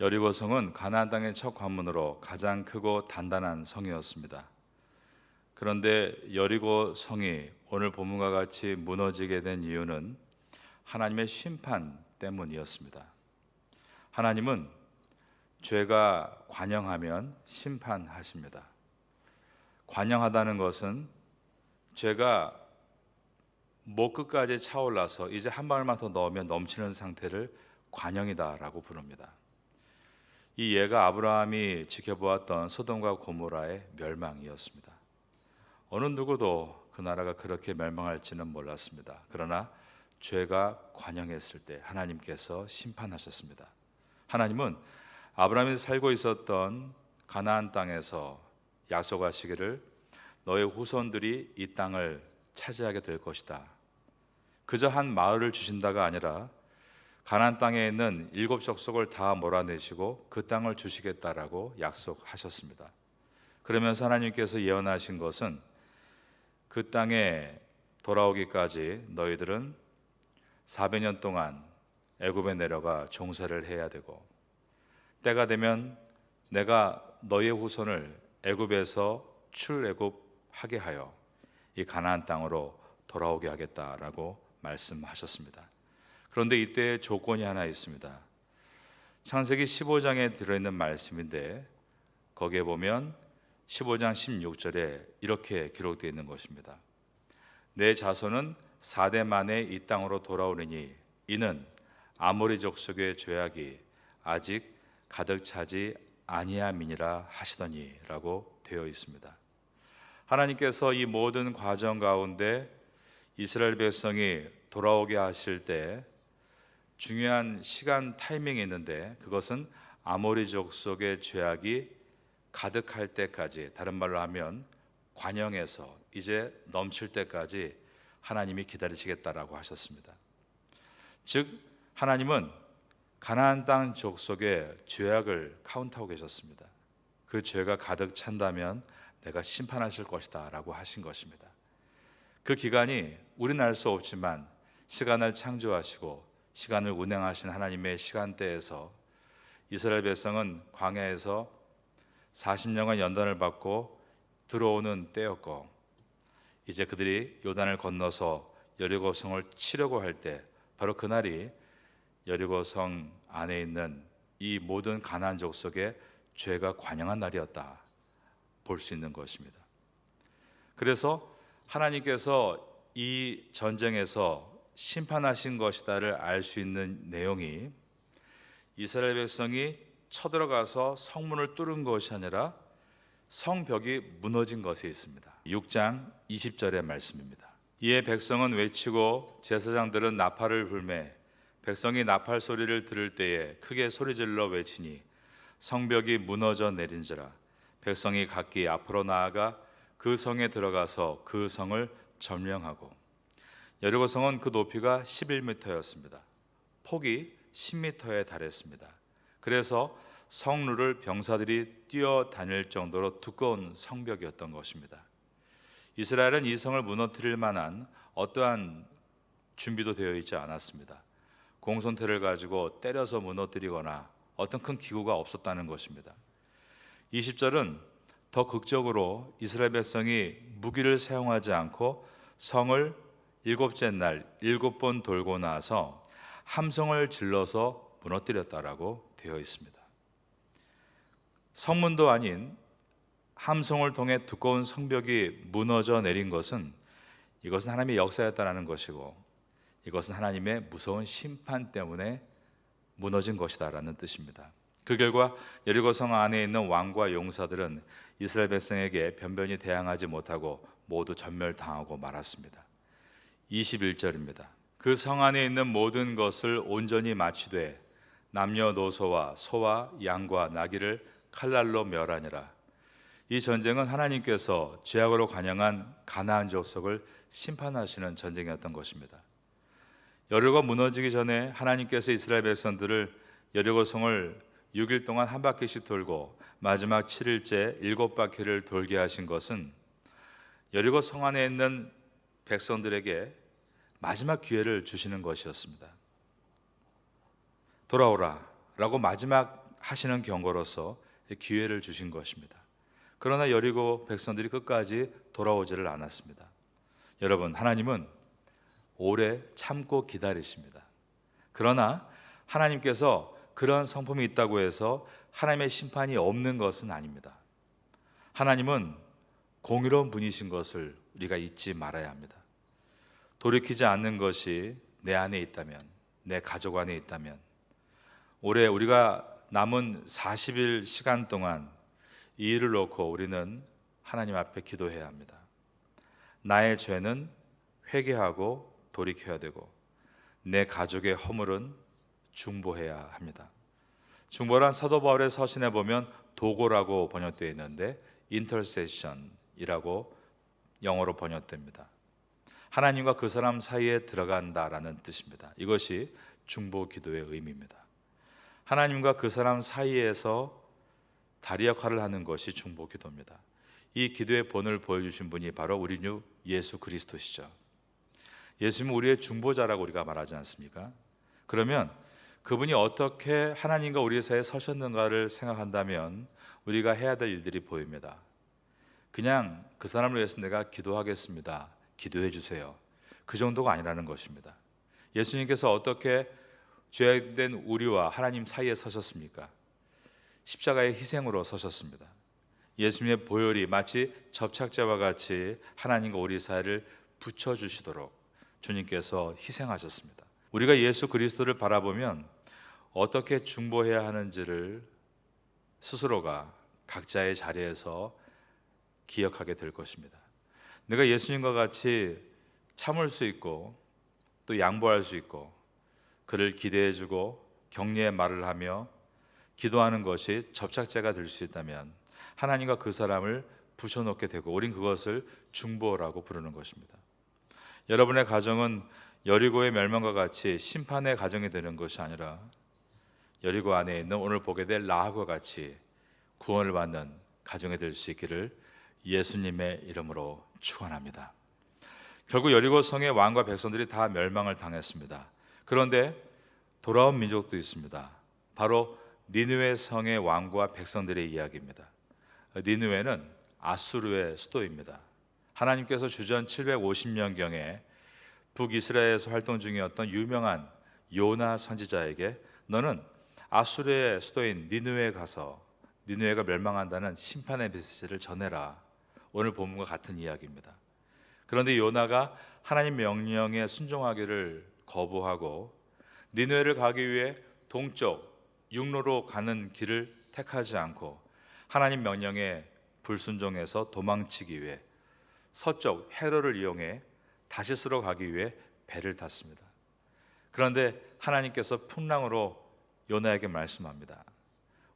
여리고 성은 가나안 땅의 첫 관문으로 가장 크고 단단한 성이었습니다. 그런데 여리고 성이 오늘 본문과 같이 무너지게 된 이유는 하나님의 심판 때문이었습니다. 하나님은 죄가 관영하면 심판하십니다. 관영하다는 것은 죄가 목 끝까지 차올라서 이제 한 방울만 더 넣으면 넘치는 상태를 관영이다라고 부릅니다. 이 예가 아브라함이 지켜보았던 소돔과 고모라의 멸망이었습니다. 어느 누구도 그 나라가 그렇게 멸망할지는 몰랐습니다. 그러나 죄가 관영했을 때 하나님께서 심판하셨습니다. 하나님은 아브라함이 살고 있었던 가나안 땅에서 약속하시기를 너의 후손들이 이 땅을 차지하게 될 것이다. 그저 한 마을을 주신다가 아니라 가나안 땅에 있는 일곱 족속을 다 몰아내시고 그 땅을 주시겠다라고 약속하셨습니다. 그러면서 하나님께서 예언하신 것은 그 땅에 돌아오기까지 너희들은 400년 동안 애굽에 내려가 종사를 해야 되고 때가 되면 내가 너의 후손을 애굽에서 출애굽하게 하여 이 가나안 땅으로 돌아오게 하겠다라고 말씀하셨습니다. 그런데 이때 조건이 하나 있습니다. 창세기 15장에 들어있는 말씀인데 거기에 보면 15장 16절에 이렇게 기록되어 있는 것입니다. 내 자손은 4대 만에 이 땅으로 돌아오리니 이는 아모리 족속의 죄악이 아직 가득 차지 아니함이니라 하시더니라고 되어 있습니다. 하나님께서 이 모든 과정 가운데 이스라엘 백성이 돌아오게 하실 때 중요한 시간 타이밍이 있는데 그것은 아모리 족속의 죄악이 가득할 때까지 다른 말로 하면 관영에서 이제 넘칠 때까지 하나님이 기다리시겠다라고 하셨습니다. 즉 하나님은 가나안 땅 족속의 죄악을 카운트하고 계셨습니다. 그 죄가 가득 찬다면 내가 심판하실 것이다라고 하신 것입니다. 그 기간이 우리는 알 수 없지만 시간을 창조하시고 시간을 운행하신 하나님의 시간대에서 이스라엘 백성은 광야에서 40년간 연단을 받고 들어오는 때였고 이제 그들이 요단을 건너서 여리고성을 치려고 할 때 바로 그날이 여리고성 안에 있는 이 모든 가나안 족속의 죄가 관영한 날이었다 볼 수 있는 것입니다. 그래서 하나님께서 이 전쟁에서 심판하신 것이다를 알 수 있는 내용이 이스라엘 백성이 쳐들어가서 성문을 뚫은 것이 아니라 성벽이 무너진 것에 있습니다. 6장 20절의 말씀입니다. 이에 백성은 외치고 제사장들은 나팔을 불매 백성이 나팔 소리를 들을 때에 크게 소리질러 외치니 성벽이 무너져 내린지라 백성이 각기 앞으로 나아가 그 성에 들어가서 그 성을 점령하고 여리고 성은 그 높이가 11m였습니다. 폭이 10m에 달했습니다. 그래서 성루를 병사들이 뛰어다닐 정도로 두꺼운 성벽이었던 것입니다. 이스라엘은 이 성을 무너뜨릴 만한 어떠한 준비도 되어 있지 않았습니다. 공손태를 가지고 때려서 무너뜨리거나 어떤 큰 기구가 없었다는 것입니다. 20절은 더 극적으로 이스라엘 백성이 무기를 사용하지 않고 성을 일곱째 날 일곱 번 돌고 나서 함성을 질러서 무너뜨렸다라고 되어 있습니다. 성문도 아닌 함성을 통해 두꺼운 성벽이 무너져 내린 것은 이것은 하나님의 역사였다라는 것이고 이것은 하나님의 무서운 심판 때문에 무너진 것이다라는 뜻입니다. 그 결과 여리고 성 안에 있는 왕과 용사들은 이스라엘 백성에게 변변히 대항하지 못하고 모두 전멸당하고 말았습니다. 21절입니다. 그 성 안에 있는 모든 것을 온전히 마치되 남녀노소와 소와 양과 나귀를 칼날로 멸하니라. 이 전쟁은 하나님께서 죄악으로 관영한 가나안 족속을 심판하시는 전쟁이었던 것입니다. 여리고가 무너지기 전에 하나님께서 이스라엘 백성들을 여리고 성을 6일 동안 한 바퀴씩 돌고 마지막 7일째 일곱 바퀴를 돌게 하신 것은 여리고 성 안에 있는 백성들에게 마지막 기회를 주시는 것이었습니다. 돌아오라 라고 마지막 하시는 경고로서 기회를 주신 것입니다. 그러나 여리고 백성들이 끝까지 돌아오지를 않았습니다. 여러분, 하나님은 오래 참고 기다리십니다. 그러나 하나님께서 그런 성품이 있다고 해서 하나님의 심판이 없는 것은 아닙니다. 하나님은 공의로운 분이신 것을 우리가 잊지 말아야 합니다. 돌이키지 않는 것이 내 안에 있다면, 내 가족 안에 있다면, 올해 우리가 남은 40일 시간 동안 이 일을 놓고 우리는 하나님 앞에 기도해야 합니다. 나의 죄는 회개하고 돌이켜야 되고 내 가족의 허물은 중보해야 합니다. 중보란 사도 바울의 서신에 보면 도고라고 번역되어 있는데 인터세션이라고 영어로 번역됩니다. 하나님과 그 사람 사이에 들어간다라는 뜻입니다. 이것이 중보 기도의 의미입니다. 하나님과 그 사람 사이에서 다리 역할을 하는 것이 중보 기도입니다. 이 기도의 본을 보여주신 분이 바로 우리 주 예수 그리스도시죠. 예수님은 우리의 중보자라고 우리가 말하지 않습니까? 그러면 그분이 어떻게 하나님과 우리 사이에 서셨는가를 생각한다면 우리가 해야 될 일들이 보입니다. 그냥 그 사람을 위해서 내가 기도하겠습니다. 기도해 주세요. 그 정도가 아니라는 것입니다. 예수님께서 어떻게 죄된 우리와 하나님 사이에 서셨습니까? 십자가의 희생으로 서셨습니다. 예수님의 보혈이 마치 접착제와 같이 하나님과 우리 사이를 붙여 주시도록 주님께서 희생하셨습니다. 우리가 예수 그리스도를 바라보면 어떻게 중보해야 하는지를 스스로가 각자의 자리에서 기억하게 될 것입니다. 내가 예수님과 같이 참을 수 있고 또 양보할 수 있고 그를 기대해 주고 격려의 말을 하며 기도하는 것이 접착제가 될 수 있다면 하나님과 그 사람을 붙여놓게 되고 우린 그것을 중보라고 부르는 것입니다. 여러분의 가정은 여리고의 멸망과 같이 심판의 가정이 되는 것이 아니라 여리고 안에 있는 오늘 보게 될 라합과 같이 구원을 받는 가정이 될 수 있기를 예수님의 이름으로 축원합니다. 결국 여리고 성의 왕과 백성들이 다 멸망을 당했습니다. 그런데 돌아온 민족도 있습니다. 바로 니느웨 성의 왕과 백성들의 이야기입니다. 니느웨는 아수르의 수도입니다. 하나님께서 주전 750년 경에 북이스라엘에서 활동 중이었던 유명한 요나 선지자에게 너는 아수르의 수도인 니느웨에 가서 니느웨가 멸망한다는 심판의 메시지를 전해라. 오늘 본문과 같은 이야기입니다. 그런데 요나가 하나님 명령에 순종하기를 거부하고 니느웨를 가기 위해 동쪽 육로로 가는 길을 택하지 않고 하나님 명령에 불순종해서 도망치기 위해 서쪽 헤로를 이용해 다시스로 가기 위해 배를 탔습니다. 그런데 하나님께서 풍랑으로 요나에게 말씀합니다.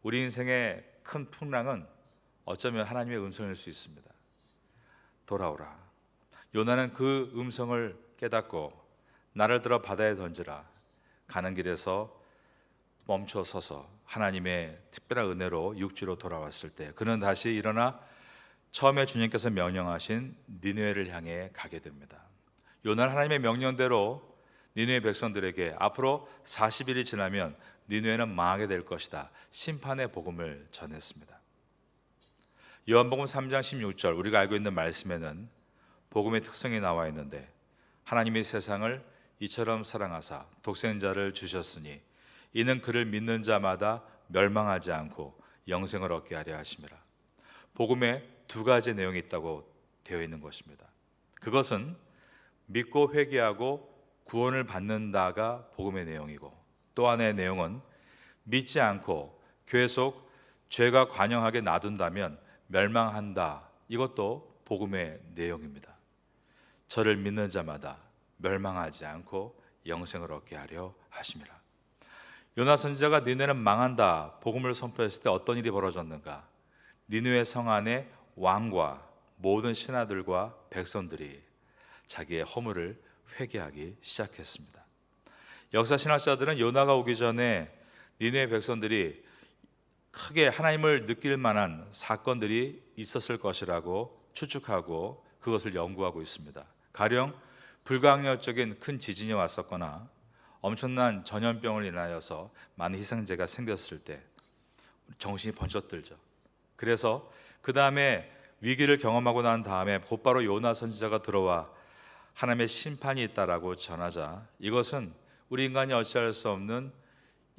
우리 인생의 큰 풍랑은 어쩌면 하나님의 음성일 수 있습니다. 돌아오라. 요나는 그 음성을 깨닫고 나를 들어 바다에 던지라. 가는 길에서 멈춰 서서 하나님의 특별한 은혜로 육지로 돌아왔을 때 그는 다시 일어나 처음에 주님께서 명령하신 니느웨를 향해 가게 됩니다. 요나는 하나님의 명령대로 니느웨 백성들에게 앞으로 40일이 지나면 니느웨는 망하게 될 것이다. 심판의 복음을 전했습니다. 요한복음 3장 16절 우리가 알고 있는 말씀에는 복음의 특성이 나와 있는데 하나님이 세상을 이처럼 사랑하사 독생자를 주셨으니 이는 그를 믿는 자마다 멸망하지 않고 영생을 얻게 하려 하심이라. 복음에 두 가지 내용이 있다고 되어 있는 것입니다. 그것은 믿고 회개하고 구원을 받는다가 복음의 내용이고 또 하나의 내용은 믿지 않고 교회 속 죄가 관영하게 놔둔다면 멸망한다. 이것도 복음의 내용입니다. 저를 믿는 자마다 멸망하지 않고 영생을 얻게 하려 하심이라. 요나 선지자가 니네는 망한다 복음을 선포했을 때 어떤 일이 벌어졌는가? 니누의 성 안에 왕과 모든 신하들과 백성들이 자기의 허물을 회개하기 시작했습니다. 역사 신학자들은 요나가 오기 전에 니누의 백성들이 크게 하나님을 느낄 만한 사건들이 있었을 것이라고 추측하고 그것을 연구하고 있습니다. 가령 불가항력적인 큰 지진이 왔었거나 엄청난 전염병을 인하여서 많은 희생자가 생겼을 때 정신이 번쩍 들죠. 그래서 그 다음에 위기를 경험하고 난 다음에 곧바로 요나 선지자가 들어와 하나님의 심판이 있다라고 전하자 이것은 우리 인간이 어찌할 수 없는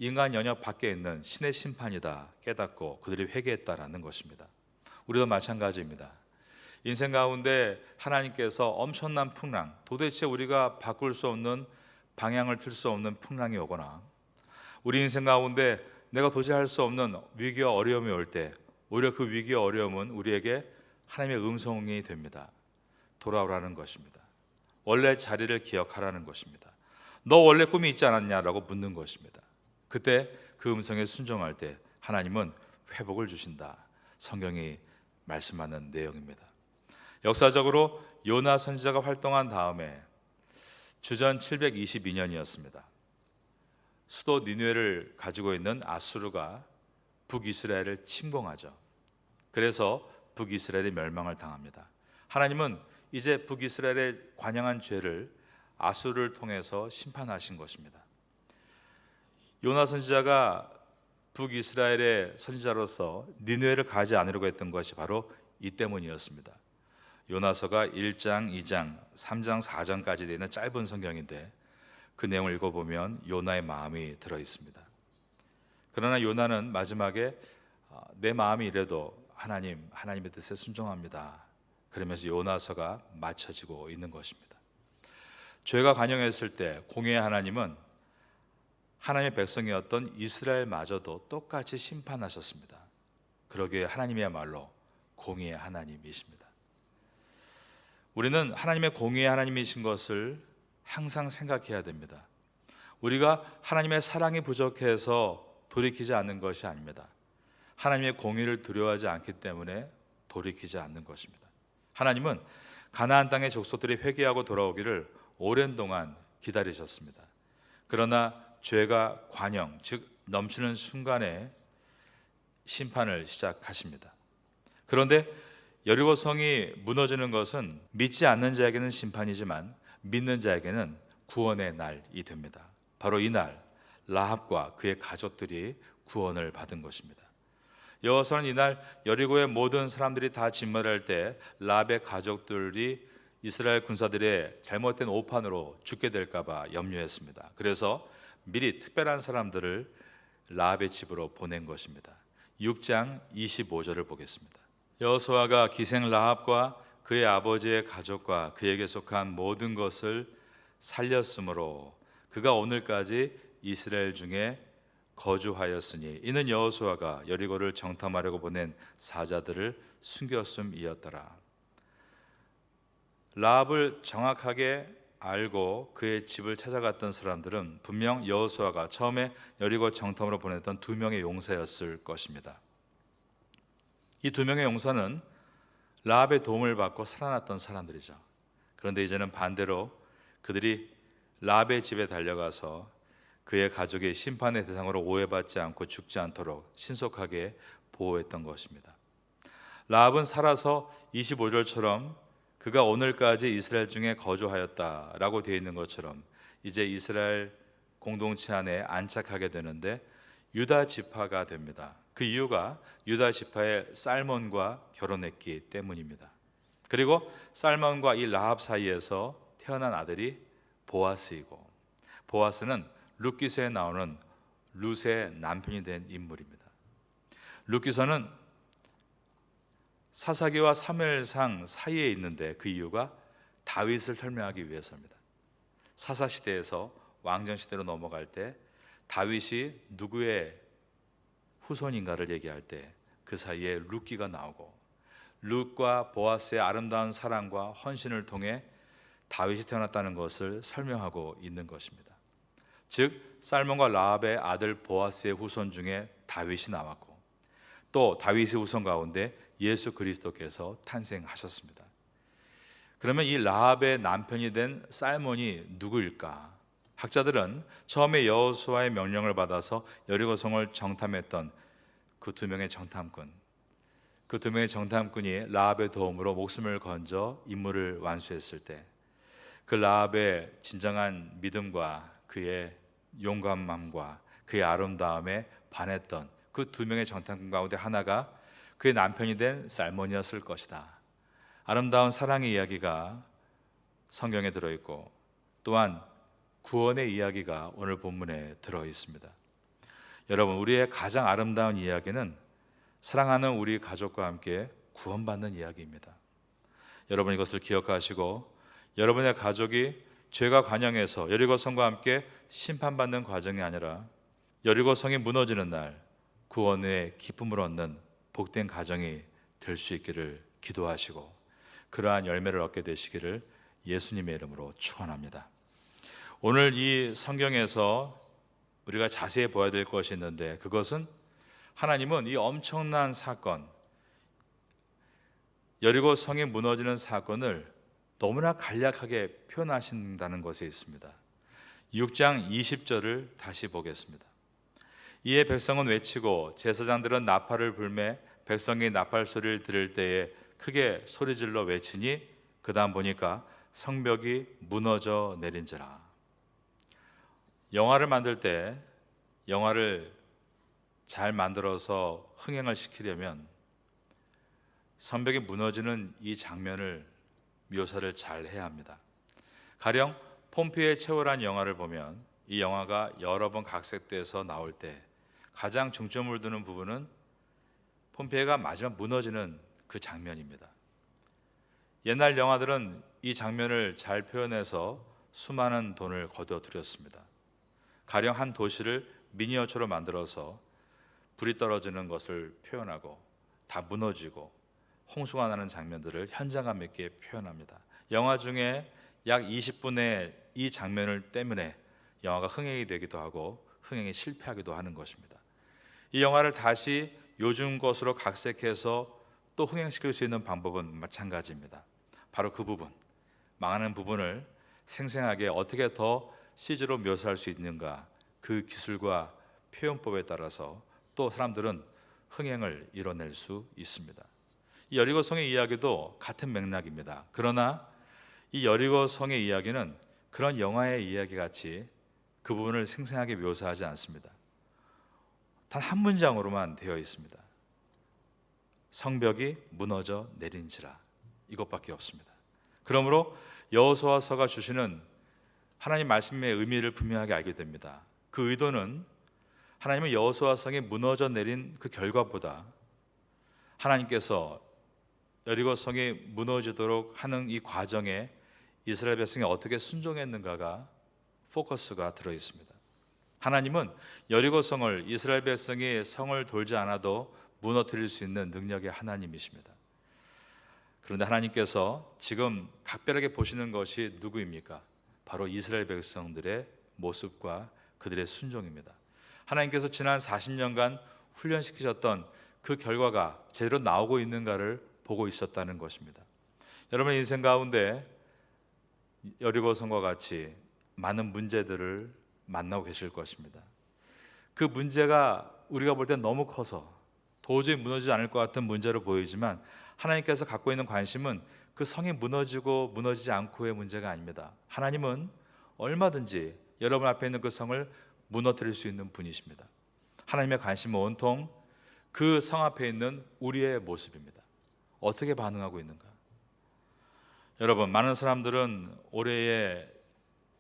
인간 영역 밖에 있는 신의 심판이다 깨닫고 그들이 회개했다라는 것입니다. 우리도 마찬가지입니다. 인생 가운데 하나님께서 엄청난 풍랑, 도대체 우리가 바꿀 수 없는 방향을 틀 수 없는 풍랑이 오거나 우리 인생 가운데 내가 도저히 할 수 없는 위기와 어려움이 올 때 오히려 그 위기와 어려움은 우리에게 하나님의 음성이 됩니다. 돌아오라는 것입니다. 원래 자리를 기억하라는 것입니다. 너 원래 꿈이 있지 않았냐라고 묻는 것입니다. 그때 그 음성에 순종할 때 하나님은 회복을 주신다. 성경이 말씀하는 내용입니다. 역사적으로 요나 선지자가 활동한 다음에 주전 722년이었습니다. 수도 니누에를 가지고 있는 아수르가 북이스라엘을 침공하죠. 그래서 북이스라엘이 멸망을 당합니다. 하나님은 이제 북이스라엘의 관영한 죄를 아수르를 통해서 심판하신 것입니다. 요나 선지자가 북이스라엘의 선지자로서 니누에를 가지 않으려고 했던 것이 바로 이 때문이었습니다. 요나서가 1장, 2장, 3장, 4장까지 되는 짧은 성경인데 그 내용을 읽어보면 요나의 마음이 들어 있습니다. 그러나 요나는 마지막에 어, 내 마음이 이래도 하나님, 하나님의 뜻에 순종합니다. 그러면서 요나서가 맞춰지고 있는 것입니다. 죄가 관영했을 때 공의의 하나님은 하나님의 백성이었던 이스라엘마저도 똑같이 심판하셨습니다. 그러기에 하나님이야말로 공의의 하나님이십니다. 우리는 하나님의 공의의 하나님이신 것을 항상 생각해야 됩니다. 우리가 하나님의 사랑이 부족해서 돌이키지 않는 것이 아닙니다. 하나님의 공의를 두려워하지 않기 때문에 돌이키지 않는 것입니다. 하나님은 가나안 땅의 족속들이 회개하고 돌아오기를 오랜 동안 기다리셨습니다. 그러나 죄가 관영, 즉 넘치는 순간에 심판을 시작하십니다. 그런데 여리고 성이 무너지는 것은 믿지 않는 자에게는 심판이지만 믿는 자에게는 구원의 날이 됩니다. 바로 이 날 라합과 그의 가족들이 구원을 받은 것입니다. 여호수아는 이날 여리고의 모든 사람들이 다 진멸할 때 라합의 가족들이 이스라엘 군사들의 잘못된 오판으로 죽게 될까봐 염려했습니다. 그래서 미리 특별한 사람들을 라합의 집으로 보낸 것입니다. 6장 25절을 보겠습니다. 여호수아가 기생 라합과 그의 아버지의 가족과 그에게 속한 모든 것을 살렸으므로 그가 오늘까지 이스라엘 중에 거주하였으니 이는 여호수아가 여리고를 정탐하려고 보낸 사자들을 숨겼음이었더라. 라합을 정확하게 알고 그의 집을 찾아갔던 사람들은 분명 여호수아가 처음에 여리고 정탐으로 보냈던 두 명의 용사였을 것입니다. 이 두 명의 용사는 라합의 도움을 받고 살아났던 사람들이죠. 그런데 이제는 반대로 그들이 라합의 집에 달려가서 그의 가족의 심판의 대상으로 오해받지 않고 죽지 않도록 신속하게 보호했던 것입니다. 라합은 살아서 25절처럼 그가 오늘까지 이스라엘 중에 거주하였다라고 되어 있는 것처럼 이제 이스라엘 공동체 안에 안착하게 되는데 유다 지파가 됩니다. 그 이유가 유다 지파의 살몬과 결혼했기 때문입니다. 그리고 살몬과 이 라합 사이에서 태어난 아들이 보아스이고 보아스는 룻기서에 나오는 룻의 남편이 된 인물입니다. 룻기서는 사사기와 사무엘상 사이에 있는데 그 이유가 다윗을 설명하기 위해서입니다. 사사 시대에서 왕정 시대로 넘어갈 때 다윗이 누구의 후손인가를 얘기할 때 그 사이에 룻기가 나오고 룻과 보아스의 아름다운 사랑과 헌신을 통해 다윗이 태어났다는 것을 설명하고 있는 것입니다. 즉 살몬과 라합의 아들 보아스의 후손 중에 다윗이 나왔고 또 다윗의 후손 가운데 예수 그리스도께서 탄생하셨습니다. 그러면 이 라합의 남편이 된 살몬이 누구일까? 학자들은 처음에 여호수아의 명령을 받아서 여리고성을 정탐했던 그 두 명의 정탐꾼, 그 두 명의 정탐꾼이 라합의 도움으로 목숨을 건져 임무를 완수했을 때, 그 라합의 진정한 믿음과 그의 용감함과 그의 아름다움에 반했던 그그두 명의 정탐꾼 가운데 하나가 그의 남편이 된 살몬이었을 것이다. 아름다운 사랑의 이야기가 성경에 들어 있고 또한 구원의 이야기가 오늘 본문에 들어 있습니다. 여러분, 우리의 가장 아름다운 이야기는 사랑하는 우리 가족과 함께 구원받는 이야기입니다. 여러분 이것을 기억하시고 여러분의 가족이 죄가 관영해서 여리고성과 함께 심판받는 과정이 아니라 여리고성이 무너지는 날 구원의 기쁨을 얻는 복된 가정이 될 수 있기를 기도하시고 그러한 열매를 얻게 되시기를 예수님의 이름으로 축원합니다. 오늘 이 성경에서 우리가 자세히 보아야 될 것이 있는데 그것은 하나님은 이 엄청난 사건 여리고 성이 무너지는 사건을 너무나 간략하게 표현하신다는 것에 있습니다. 6장 20절을 다시 보겠습니다. 이에 백성은 외치고 제사장들은 나팔을 불매 백성이 나팔 소리를 들을 때에 크게 소리질러 외치니 그다음 보니까 성벽이 무너져 내린지라. 영화를 만들 때 영화를 잘 만들어서 흥행을 시키려면 성벽이 무너지는 이 장면을 묘사를 잘 해야 합니다. 가령 폼페이의 최후란 영화를 보면 이 영화가 여러 번 각색돼서 나올 때 가장 중점을 두는 부분은 폼페이가 마지막 무너지는 그 장면입니다. 옛날 영화들은 이 장면을 잘 표현해서 수많은 돈을 거둬들였습니다. 가령 한 도시를 미니어처로 만들어서 불이 떨어지는 것을 표현하고 다 무너지고 홍수가 나는 장면들을 현장감 있게 표현합니다. 영화 중에 약 20분의 이 장면을 때문에 영화가 흥행이 되기도 하고 흥행이 실패하기도 하는 것입니다. 이 영화를 다시 요즘 것으로 각색해서 또 흥행시킬 수 있는 방법은 마찬가지입니다. 바로 그 부분, 망하는 부분을 생생하게 어떻게 더 CG로 묘사할 수 있는가 그 기술과 표현법에 따라서 또 사람들은 흥행을 이뤄낼 수 있습니다. 이 여리고성의 이야기도 같은 맥락입니다. 그러나 이 여리고성의 이야기는 그런 영화의 이야기 같이 그 부분을 생생하게 묘사하지 않습니다. 단 한 문장으로만 되어 있습니다. 성벽이 무너져 내린지라 이것밖에 없습니다. 그러므로 여호수아서가 주시는 하나님 말씀의 의미를 분명하게 알게 됩니다. 그 의도는 하나님은 여호수아성이 무너져 내린 그 결과보다 하나님께서 여리고 성이 무너지도록 하는 이 과정에 이스라엘 백성이 어떻게 순종했는가가 포커스가 들어 있습니다. 하나님은 여리고 성을 이스라엘 백성이 성을 돌지 않아도 무너뜨릴 수 있는 능력의 하나님이십니다. 그런데 하나님께서 지금 각별하게 보시는 것이 누구입니까? 바로 이스라엘 백성들의 모습과 그들의 순종입니다. 하나님께서 지난 40년간 훈련시키셨던 그 결과가 제대로 나오고 있는가를 보고 있었다는 것입니다. 여러분의 인생 가운데 여리고성과 같이 많은 문제들을 만나고 계실 것입니다. 그 문제가 우리가 볼때 너무 커서 도저히 무너지지 않을 것 같은 문제로 보이지만 하나님께서 갖고 있는 관심은 그 성이 무너지고 무너지지 않고의 문제가 아닙니다. 하나님은 얼마든지 여러분 앞에 있는 그 성을 무너뜨릴 수 있는 분이십니다. 하나님의 관심은 온통 그 성 앞에 있는 우리의 모습입니다. 어떻게 반응하고 있는가? 여러분, 많은 사람들은 올해의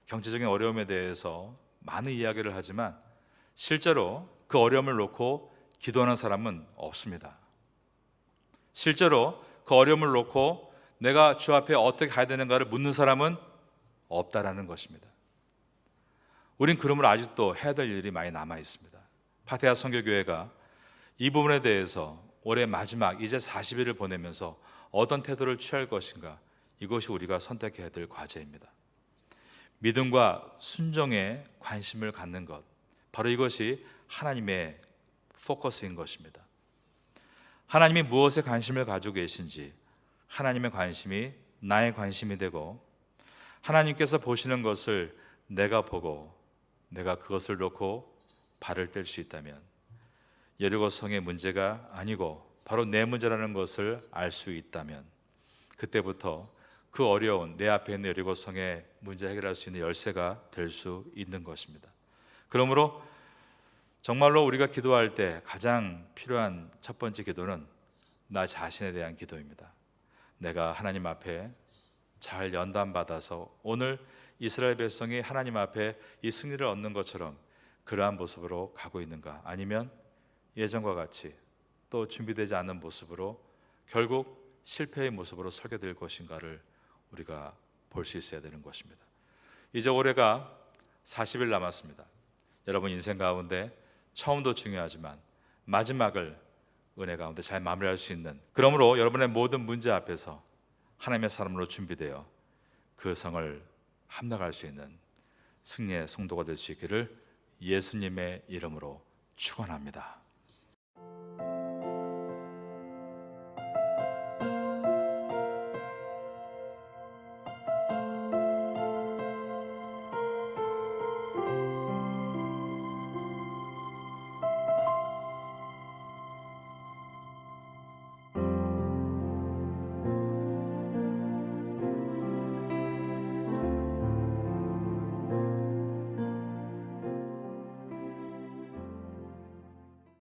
경제적인 어려움에 대해서 많은 이야기를 하지만 실제로 그 어려움을 놓고 기도하는 사람은 없습니다. 실제로 그 어려움을 놓고 내가 주 앞에 어떻게 가야 되는가를 묻는 사람은 없다라는 것입니다. 우린 그러므로 아직도 해야 될 일이 많이 남아 있습니다. 파테아 선교교회가 이 부분에 대해서 올해 마지막 이제 40일을 보내면서 어떤 태도를 취할 것인가 이것이 우리가 선택해야 될 과제입니다. 믿음과 순종에 관심을 갖는 것 바로 이것이 하나님의 포커스인 것입니다. 하나님이 무엇에 관심을 가지고 계신지 하나님의 관심이 나의 관심이 되고 하나님께서 보시는 것을 내가 보고 내가 그것을 놓고 발을 뗄 수 있다면 여리고 성의 문제가 아니고 바로 내 문제라는 것을 알 수 있다면 그때부터 그 어려운 내 앞에 있는 여리고 성의 문제 해결할 수 있는 열쇠가 될 수 있는 것입니다. 그러므로 정말로 우리가 기도할 때 가장 필요한 첫 번째 기도는 나 자신에 대한 기도입니다. 내가 하나님 앞에 잘 연단받아서 오늘 이스라엘 백성이 하나님 앞에 이 승리를 얻는 것처럼 그러한 모습으로 가고 있는가? 아니면 예전과 같이 또 준비되지 않는 모습으로 결국 실패의 모습으로 서게 될 것인가를 우리가 볼 수 있어야 되는 것입니다. 이제 올해가 40일 남았습니다. 여러분 인생 가운데 처음도 중요하지만 마지막을 은혜 가운데 잘 마무리할 수 있는 그러므로 여러분의 모든 문제 앞에서 하나님의 사람으로 준비되어 그 성을 함락할 수 있는 승리의 성도가 될 수 있기를 예수님의 이름으로 축원합니다.